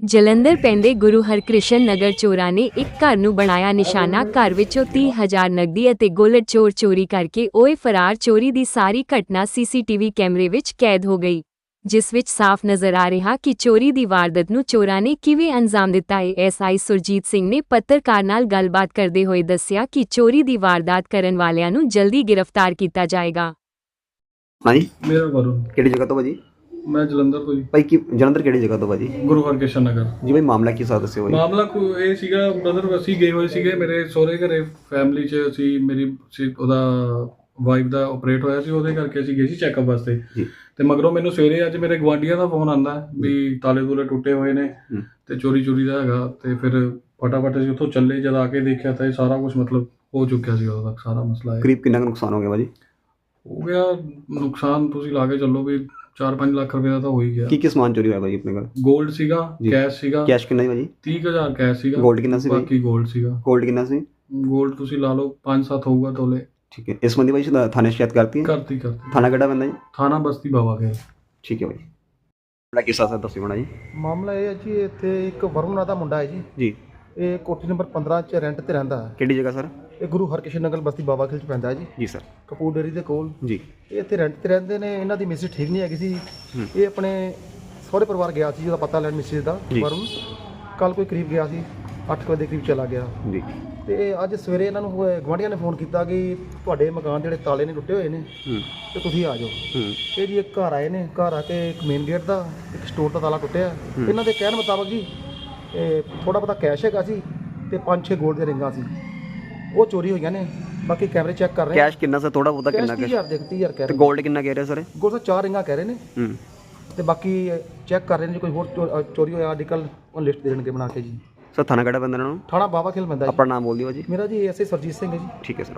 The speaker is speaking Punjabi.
ਜਲੰਧਰ ਪੈਂਦੇ ਗੁਰੂ ਹਰਕ੍ਰਿਸ਼ਨ ਨਗਰ ਚੋਰਾਂ ਨੇ ਇੱਕ ਘਰ ਨੂੰ ਬਣਾਇਆ ਨਿਸ਼ਾਨਾ। ਘਰ ਵਿੱਚੋਂ 30000 ਨਕਦੀ ਅਤੇ ਗੋਲਡ ਚੋਰ ਚੋਰੀ ਕਰਕੇ ਓਏ ਫਰਾਰ ਚੋਰੀ ਦੀ ਸਾਰੀ ਘਟਨਾ ਸੀਸੀਟੀਵੀ ਕੈਮਰੇ ਵਿੱਚ ਕੈਦ ਹੋ ਗਈ ਜਿਸ ਵਿੱਚ ਸਾਫ਼ ਨਜ਼ਰ ਆ ਰਿਹਾ ਕਿ ਚੋਰੀ ਦੀ ਵਾਰਦਾਤ ਨੂੰ ਚੋਰਾਂ ਨੇ ਕਿਵੇਂ ਅੰਜਾਮ ਦਿੱਤਾ। ਹੈ ਐਸਆਈ ਸੁਰਜੀਤ ਸਿੰਘ ਨੇ ਪੱਤਰਕਾਰ ਨਾਲ ਗੱਲਬਾਤ ਕਰਦੇ ਹੋਏ ਦੱਸਿਆ ਕਿ ਚੋਰੀ ਦੀ ਵਾਰਦਾਤ ਕਰਨ ਵਾਲਿਆਂ ਨੂੰ ਜਲਦੀ ਗ੍ਰਿਫਤਾਰ ਕੀਤਾ ਜਾਏਗਾ। ਹਾਂਜੀ। ਮੇਰਾ ਵਰੁਣ। ਕਿਹੜੀ ਜਗ੍ਹਾ ਤੋਂ ਭਾਜੀ? ਮੈਂ ਜਲੰਧਰ ਤੋਂ ਜੀ। ਭਾਈ ਕੀ ਜਲੰਧਰ ਕਿਹੜੀ ਜਗ੍ਹਾ ਤੋਂ ਭਾਜੀ? ਗੁਰੂ ਹਰਕ੍ਰਿਸ਼ਨ ਨਗਰ। ਜੀ ਭਾਈ ਮਾਮਲਾ ਕੀ ਸਾਥ ਦੱਸਿਓ ਭਾਈ। ਮਾਮਲਾ ਕੋ ਇਹ ਸੀਗਾ ਬ੍ਰਦਰ ਅਸੀਂ ਗਏ ਹੋਏ ਸੀਗੇ ਮੇਰੇ ਸਹੁਰੇ ਘਰੇ ਫੈਮਿਲੀ 'ਚ ਅਸੀਂ ਮੇਰੀ ਸੀ ਉਹਦਾ ਵਾਈਫ ਦਾ ਆਪਰੇਟ ਹੋਇਆ ਸੀ ਉਹਦੇ ਕਰਕੇ ਅਸੀਂ ਗਏ ਸੀ ਚੈੱਕਅਪ ਵਾਸਤੇ। ਜੀ। ਤੇ ਮਗਰੋਂ ਮੈਨੂੰ ਸਵੇਰੇ ਅੱਜ ਮੇਰੇ ਗਵਾਂਢੀਆਂ ਦਾ ਫੋਨ ਆਂਦਾ ਵੀ ਤਾਲੇ ਤੂਲੇ ਟੁੱਟੇ ਹੋਏ ਨੇ ਹੂੰ। ਤੇ ਚੋਰੀ ਚੋਰੀ ਦਾ ਹੈਗਾ ਤੇ ਫਿਰ ਫਟਾਫਟ ਅਸੀਂ ਉੱਥੋਂ ਚੱਲੇ ਜਦ ਆ ਕੇ ਦੇਖਿਆ ਤਾਂ ਇਹ ਸਾਰਾ ਕੁਝ ਮਤਲਬ ਹੋ ਚੁੱਕਿਆ ਸੀ ਉਦੋਂ ਤੱਕ ਸਾਰਾ ਮਸਲਾ ਇਹ। ਕਰੀਬ ਕਿੰਨਾ ਕੁ ਨੁਕਸਾਨ ਹੋ ਗਿਆ ਭਾਜੀ? ਹੋ ਗਿਆ ਨੁਕਸਾਨ ਤੁਸੀਂ ਲਾ ਕੇ ਚੱਲੋ ਵੀ 4-5 ਲੱਖ ਰੁਪਏ ਦਾ ਤਾਂ ਹੋ ਹੀ ਗਿਆ। ਕੀ ਕੀ ਸਮਾਨ ਚੋਰੀ ਹੋਇਆ ਭਾਜੀ ਆਪਣੇ ਕੋਲ? 골ਡ ਸੀਗਾ ਜੀ। ਕੈਸ਼ ਸੀਗਾ। ਕੈਸ਼ ਕਿੰਨਾ ਸੀ ਭਾਜੀ 30000 ਕੈਸ਼ ਸੀਗਾ। 골ਡ ਕਿੰਨਾ ਸੀ ਬਾਕੀ 골ਡ ਸੀਗਾ। 골ਡ ਕਿੰਨਾ ਸੀ? 골ਡ ਤੁਸੀਂ ਲਾ ਲਓ 5-7 ਹੋਊਗਾ ਤੋਲੇ। ਠੀਕ ਹੈ। ਇਸ ਸੰਬੰਧੀ ਭਾਜੀ ਥਾਣੇ ਸ਼ਿਕਾਇਤ ਕਰਤੀ ਹੈ? ਕਰਤੀ ਕਰਤੀ। ਥਾਣਾ ਕਿਹੜਾ ਪੈਂਦਾ ਜੀ? ਥਾਣਾ ਬਸਤੀ ਬਾਵਾ ਗਿਆ। ਠੀਕ ਹੈ ਭਾਜੀ ਬੜਾ ਕਿੱਸਾ ਸਰ ਦੱਸਿਓ ਬਣਾ ਮਾਮਲਾ ਇਹ ਹੈ ਜੀ ਇੱਥੇ ਇੱਕ ਵਰੁਣ ਨਾਂ ਦਾ ਮੁੰਡਾ ਹੈ ਜੀ। ਜੀ। ਇਹ ਕੋਠੀ ਨੰਬਰ 15 'ਚ ਰੈਂਟ ਤੇ ਰਹਿੰਦਾ ਹੈ। ਕਿਹੜੀ ਜਗ੍ਹਾ ਸਰ? ਇਹ ਗੁਰੂ ਹਰਕ੍ਰਿਸ਼ਨ ਨਗਰ ਬਸਤੀ ਬਾਬਾ ਖਿਲ ਚ ਪੈਂਦਾ ਹੈ ਜੀ। ਜੀ ਸਰ। ਕਪੂਰ ਡੇਰੀ ਦੇ ਕੋਲ। ਜੀ। ਇਹ ਇੱਥੇ ਰੈਂਟ ਤੇ ਰਹਿੰਦੇ ਨੇ ਇਹਨਾਂ ਦੀ ਮਿਸਿਸ ਠੀਕ ਨਹੀਂ ਹੈਗੀ ਸੀ। ਇਹ ਆਪਣੇ ਸਹੁਰੇ ਪਰਿਵਾਰ ਗਿਆ ਸੀ ਜਿਹਦਾ ਪਤਾ ਲੈਣ ਮਿਸਿਸ ਦਾ। ਵਰੁਣ ਕੱਲ ਕੋਈ ਕਰੀਬ ਗਿਆ ਸੀ 8 ਵਜੇ ਦੇ ਕਰੀਬ ਚਲਾ ਗਿਆ। ਜੀ। ਤੇ ਇਹ ਅੱਜ ਸਵੇਰੇ ਇਹਨਾਂ ਨੂੰ ਗਵਾਂਢੀਆਂ ਨੇ ਫੋਨ ਕੀਤਾ ਕਿ ਤੁਹਾਡੇ ਮਕਾਨ ਦੇ ਜਿਹੜੇ ਤਾਲੇ ਨੇ ਟੁੱਟੇ ਹੋਏ ਨੇ ਤੇ ਤੁਸੀਂ ਆ ਜਾਓ। ਇਹ ਜੀ ਇੱਕ ਘਰ ਆਏ ਨੇ ਘਰ ਆ ਕੇ ਇੱਕ ਮੇਨ ਗੇਟ ਦਾ ਇੱਕ ਸਟੋਰ ਦਾ ਤਾਲਾ ਟੁੱਟਿਆ। ਇਹਨਾਂ ਦੇ ਕਹਿਣ ਮੁਤਾਬਕ ਜੀ ਥੋੜਾ ਬਹੁਤਾ ਕੈਸ਼ ਹੈਗਾ ਸੀ ਤੇ ਪੰਜ ਛੇ 골ਡ ਦੀਆਂ ਰਿੰਗਾਂ ਸੀ। ਉਹ ਚੋਰੀ ਹੋਈਆਂ ਨੇ ਬਾਕੀ ਕੈਮਰੇ ਚੈੱਕ ਕਰ ਰਹੇ ਕੈਸ਼ ਕਿੰਨਾ ਸਰ? ਥੋੜਾ ਬਹੁਤਾ ਕਿੰਨਾ ਕੈਸ਼ ਕੈਸ਼ 30000 ਦੇ 30000 ਕਹਿ ਤੇ ਰਹੇ ਗੋਲਡ ਕਿੰਨਾ ਕਹਿ ਰਹੇ ਸਰ ਦਾ ਚਾਰ ਰਿੰਗਾਂ ਕਹਿ ਰਹੇ ਨੇ। ਹੂੰ। ਤੇ ਬਾਕੀ ਚੈੱਕ ਕਰ ਰਹੇ ਨੇ ਜੇ ਕੋਈ ਹੋਰ ਚੋ- ਅ, ਚੋਰੀ ਹੋਇਆ ਆਰਟੀਕਲ ਉਹ ਲਿਸਟ ਦੇ ਦੇਣਗੇ ਬਣਾ ਕੇ ਜੀ। ਸਰ ਥਾਣਾ ਕਿਹੜਾ ਪੈਂਦਾ ਇਹਨਾਂ ਨੂੰ? ਥਾਣਾ ਬਾਬਾ ਖੇਲ ਪੈਂਦਾ ਜੀ। ਆਪਣਾ ਨਾਮ ਬੋਲ ਦਿਓ ਜੀ। ਮੇਰਾ ਜੀ ਐਸਏ ਸਰਜੀਤ ਸਿੰਘ ਹੈ ਜੀ। ਠੀਕ ਹੈ ਸਰ।